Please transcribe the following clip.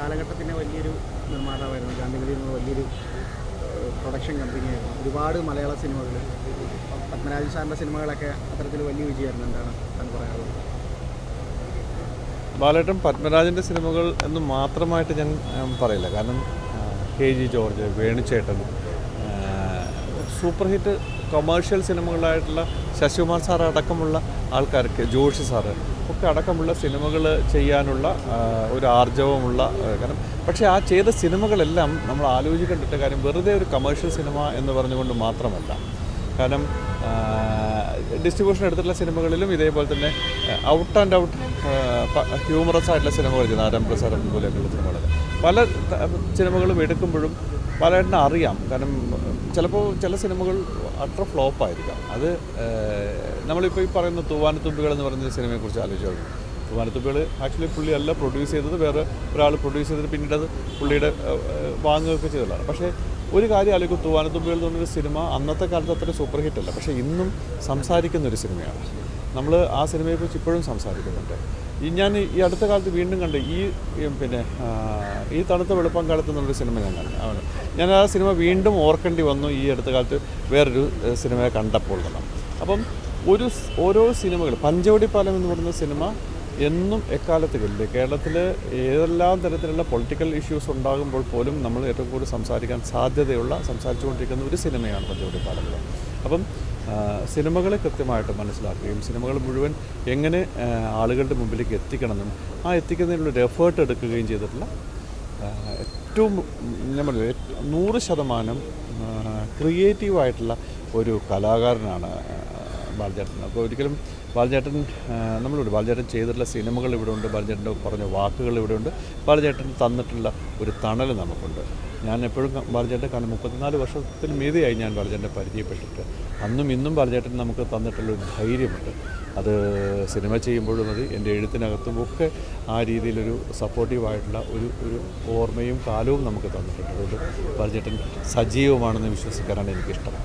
കാലഘട്ടത്തിന്റെ വലിയൊരു നിർമ്മാതാവായിരുന്നു. ഗാന്ധിഗതി എന്ന വലിയൊരു പ്രൊഡക്ഷൻ കമ്പനിയായിരുന്നു ഒരുപാട് മലയാള സിനിമകൾ പത്മരാജൻ സാറിന്റെ സിനിമകളൊക്കെ അത്തരത്തിൽ വലിയ വിജയമായിരുന്നു. എന്താണ് താൻ പറയാറുള്ളത് ബാലേട്ടൻ പത്മരാജന്റെ സിനിമകൾ എന്ന് മാത്രമായിട്ട് ഞാൻ പറയില്ല. കാരണം കെ ജി ജോർജ് വേണുചേട്ടൻ സൂപ്പർ ഹിറ്റ് കൊമേഴ്ഷ്യൽ സിനിമകളായിട്ടുള്ള ശശികുമാർ സാർ അടക്കമുള്ള ആൾക്കാർക്ക് ജോഷി സാറ് ഒക്കെ അടക്കമുള്ള സിനിമകൾ ചെയ്യാനുള്ള ഒരു ആർജവമുള്ള കാരണം പക്ഷേ ആ ചെയ്ത സിനിമകളെല്ലാം നമ്മൾ ആലോചിക്കേണ്ടിട്ട് കാര്യം വെറുതെ ഒരു കമേഴ്ഷ്യൽ സിനിമ എന്ന് പറഞ്ഞുകൊണ്ട് മാത്രമല്ല. കാരണം ഡിസ്ട്രിബ്യൂഷൻ എടുത്തിട്ടുള്ള സിനിമകളിലും ഇതേപോലെ തന്നെ ഔട്ട് ആൻഡ് ഔട്ട് ഹ്യൂമറസ് ആയിട്ടുള്ള സിനിമകൾ ചെയ്യുന്ന ആരം പ്രസാരം പോലെയൊക്കെയുള്ള സിനിമകൾ പല സിനിമകളും എടുക്കുമ്പോഴും പലയിടത്തും അറിയാം. കാരണം ചിലപ്പോൾ ചില സിനിമകൾ അത്ര ഫ്ലോപ്പായിരിക്കാം അത് നമ്മളിപ്പോൾ ഈ പറയുന്ന തൂവാനത്തുമ്പികൾ എന്ന് പറയുന്ന സിനിമയെക്കുറിച്ച് ആലോചിച്ചു തൂവാനത്തുമ്പികൾ ആക്ച്വലി പുള്ളി അല്ല പ്രൊഡ്യൂസ് ചെയ്തത് വേറെ ഒരാൾ പ്രൊഡ്യൂസ് ചെയ്തിട്ട് പിന്നീട് അത് പുള്ളിയുടെ വാങ്ങുകയൊക്കെ ചെയ്തതാണ്. പക്ഷേ ഒരു കാര്യം ആലോചിക്കും തൂവാനത്തുമ്പികൾ എന്ന് പറഞ്ഞൊരു സിനിമ അന്നത്തെ കാലത്ത് അത്ര സൂപ്പർ ഹിറ്റ് അല്ല പക്ഷേ ഇന്നും സംസാരിക്കുന്ന ഒരു സിനിമയാണ്. നമ്മൾ ആ സിനിമയെക്കുറിച്ച് ഇപ്പോഴും സംസാരിക്കുന്നുണ്ട്. ഈ ഞാൻ ഈ അടുത്ത കാലത്ത് വീണ്ടും കണ്ട് ഈ പിന്നെ ഈ തണുത്ത വെളുപ്പം കാലത്ത് എന്നുള്ളൊരു സിനിമ ഞാൻ കണ്ടു. അവിടെ ഞാൻ ആ സിനിമ വീണ്ടും ഓർക്കേണ്ടി വന്നു ഈ അടുത്ത കാലത്ത് വേറൊരു സിനിമയെ കണ്ടപ്പോൾ തന്നെ. അപ്പം ഒരു ഓരോ സിനിമകൾ പഞ്ചവടി പാലം എന്ന് പറയുന്ന സിനിമ എന്നും എക്കാലത്ത് വലിയ കേരളത്തിൽ ഏതെല്ലാം തരത്തിലുള്ള പൊളിറ്റിക്കൽ ഇഷ്യൂസ് ഉണ്ടാകുമ്പോൾ പോലും നമ്മൾ ഏറ്റവും കൂടുതൽ സംസാരിക്കാൻ സാധ്യതയുള്ള സംസാരിച്ചുകൊണ്ടിരിക്കുന്ന ഒരു സിനിമയാണ് പഞ്ചവടി പാലം അപ്പം സിനിമകളെ കൃത്യമായിട്ട് മനസ്സിലാക്കുകയും സിനിമകൾ മുഴുവൻ എങ്ങനെ ആളുകളുടെ മുമ്പിലേക്ക് എത്തിക്കണമെന്നും ആ എത്തിക്കുന്നതിനുള്ള എഫേർട്ട് എടുക്കുകയും ചെയ്തിട്ടുള്ള ഏറ്റവും ഏറ്റവും നൂറ് ശതമാനം ക്രിയേറ്റീവായിട്ടുള്ള ഒരു കലാകാരനാണ് ബാലചേട്ടൻ. അപ്പോൾ ഒരിക്കലും ബാലചേട്ടൻ നമ്മളിവിടെ ബാലചേട്ടൻ ചെയ്തിട്ടുള്ള സിനിമകൾ ഇവിടെ ഉണ്ട് ബാലചേട്ടന്റെ പറഞ്ഞ വാക്കുകൾ ഇവിടെ ഉണ്ട്. ബാലചേട്ടൻ തന്നിട്ടുള്ള ഒരു തണൽ നമുക്കുണ്ട്. ഞാൻ എപ്പോഴും ബാലചേട്ടൻ കാരണം മുപ്പത്തിനാല് വർഷത്തിൽ മീതിയായി ഞാൻ ബാലചേട്ടനെ പരിചയപ്പെട്ടിട്ട്. അന്നും ഇന്നും ബാലചേട്ടൻ നമുക്ക് തന്നിട്ടുള്ള ഒരു ധൈര്യമുണ്ട്. അത് സിനിമ ചെയ്യുമ്പോഴും മതി എന്റെ എഴുത്തിനകത്തും ഒക്കെ ആ രീതിയിലൊരു സപ്പോർട്ടീവായിട്ടുള്ള ഒരു ഒരു ഓർമ്മയും കാലവും നമുക്ക് തന്നിട്ടുണ്ട്. അതുകൊണ്ട് ബാലചേട്ടൻ സജീവമാണെന്ന് വിശ്വസിക്കാനാണ് എനിക്കിഷ്ടം.